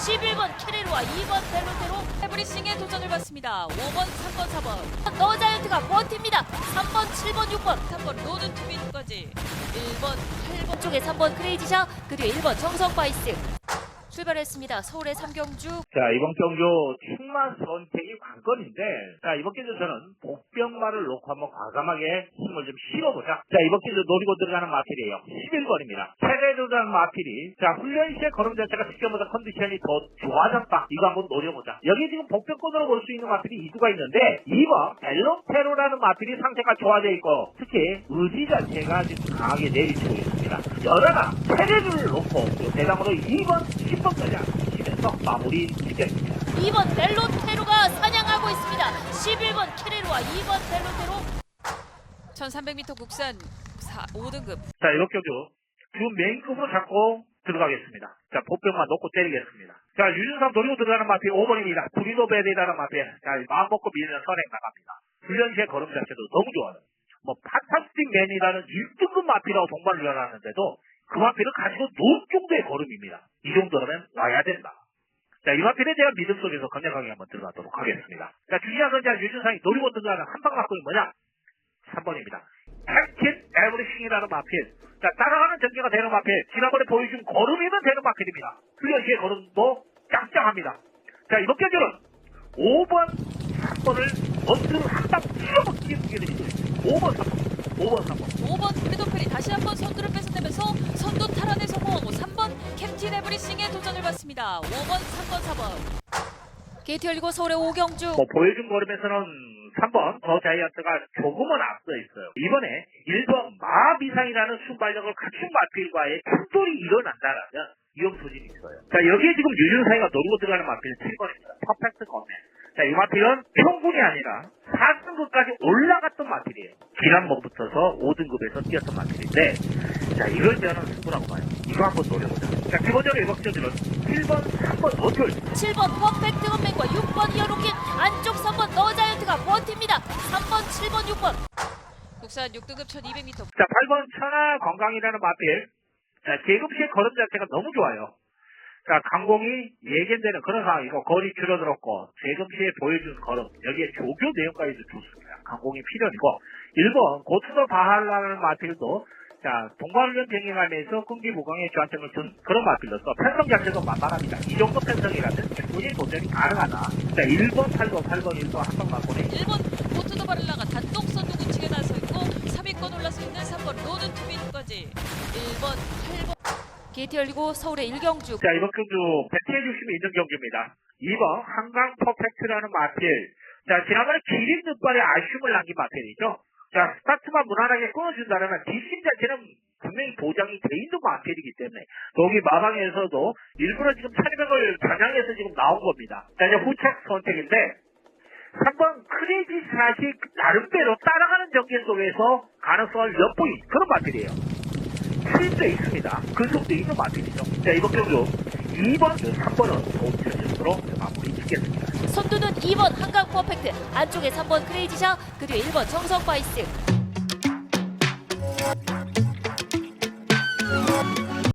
11번 캐레루와 2번 벨로테로 에브리싱의 도전을 받습니다. 5번, 3번, 4번. 너자이언트가 버팁니다. 3번, 7번, 6번. 3번 로드 투빈까지. 1번, 8번 쪽에 3번 크레이지샤 그리고 1번 정성바이스. 출발했습니다. 서울의 삼경주 자, 이번 경주 충만 선택이 관건인데, 자, 이번 경주 저는 복병마를 놓고 한번 과감하게 힘을 좀 실어보자. 자, 이번 경주 노리고 들어가는 마필이에요. 11번입니다. 체레르라는 마필이, 자, 훈련 시에 걸음 자체가 지금보다 컨디션이 더 좋아졌다. 이거 한번 노려보자. 여기 지금 복병권으로 볼 수 있는 마필이 이두가 있는데, 2번 벨로테로라는 마필이 상태가 좋아져 있고, 특히 의지 자체가 지금 강하게 내리치고 있습니다. 여러가 체레르를 놓고, 그 대상으로 2번, 10번 까지 하면서 마무리 짓겠습니다. 2번 벨로테로가 사냥하고 있습니다. 11번 캐레루와 2번 벨로테로 1300m 국산 4, 5등급 자, 이렇게 주 메인급으로 잡고 들어가겠습니다. 자, 보병만 놓고 때리겠습니다. 자, 유준삼 노리고 들어가는 마피 5번입니다. 브리도베리라는 마피. 자, 마음 먹고 밀면 선행 나갑니다. 훈련 시의 걸음 자체도 너무 좋아요. 뭐, 파타스틱 맨이라는 1등급 마피라고 동반을 열하는데도 그 마피를 가지고 놀 정도의 걸음입니다. 이 정도라면 와야 된다. 자, 이 마피는 제가 믿음 속에서 강력하게 한번 들어가도록 하겠습니다. 자, 중요한 건 자, 유준상이 노리고 들어가는 한방 막공이 뭐냐? 3번입니다. 캡틴 에브리싱이라는 마필. 자, 따라가는 전개가 되는 마필. 지난번에 보여준 걸음이면 되는 마필입니다. 훈련 시의 걸음도 짱짱합니다. 자, 이번 경기는 5번, 3번을 원투를 한방 찔러먹기 경기들이죠. 5번, 3번. 5번, 3번. 5번 브리도펠이 다시 한번 선두를 뺏어내면서 선두 탈환에 성공하고 3번 캡틴 에브리싱의 도전을 받습니다. 5번, 3번, 4번 게이트 열리고 서울의 오경주 뭐 보여준 걸음에서는 3번 더 자이언트가 조금은 앞서 있어요. 이번에 1번 마비상이라는 순발력을 갖춘 마필과의 충돌이 일어난다라면 위험 소진이 있어요. 자 여기에 지금 유준사이가 노리고 들어가는 마필은 7번입니다. 퍼펙트 검맨. 자, 이 마필은 평균이 아니라 4등급까지 올라갔던 마필이에요. 지난번부터서 5등급에서 뛰었던 마필인데, 자, 이걸 저는 승부라고 봐요. 이거 한번 노려보자. 자, 기본적으로 경기는 1번, 3번, 어쩔 7번 퍼펙트 건맨과 6번 이어로긴 안쪽 3번 너자이언트가 버팁니다. 3번, 7번, 6번 국산 6등급 1200m 자, 8번 천하 건강이라는 마필. 자, 계급시의 걸음 자체가 너무 좋아요. 자, 강공이 예견되는 그런 상황이고, 거리 줄어들었고, 계급시에 보여준 걸음, 여기에 조교 내용까지도 좋습니다. 강공이 필연이고, 1번 고투더 바할라는 마필도, 자, 동반훈련 병행하면서 끈기 무광의 주안점을 준 그런 마필로서 편성 자체도 만만합니다. 이 정도 편성이라면 충분히 도전이 가능하다. 자, 1번, 8번, 8번, 1번 한방 맞고네. 1번 보트더 바를라가 단독 선두 구치게 나서 있고 3위권 올라서 있는 3번 로드 투빈까지 1번, 8번 게이트 열리고 서울의 일경주 자, 이번 경주 배트의 중심이 있는 경기입니다. 2번 한강 퍼펙트라는 마필. 자, 지난번에 기린 눈발에 아쉬움을 남긴 마필이죠. 자, 스타트만 무난하게 끊어준다면 뒷심 자체는 분명히 보장이 돼 있는 마필이기 때문에 여기 마방에서도 일부러 지금 차량을 겨냥해서 지금 나온 겁니다. 자, 이제 후착 선택인데 3번 크레이지 샷이 나름대로 따라가는 전개 속에서 가능성을 엿보인 그런 마필이에요. 실제 있습니다. 그 근속도 있는 마필이죠. 자, 이번 경주 2번, 3번은 좋은 편으로 마무리 짓겠습니다. 선두는 2번 한강 퍼펙트, 안쪽에 3번 크레이지샤, 그 뒤에 1번 청성 바이스.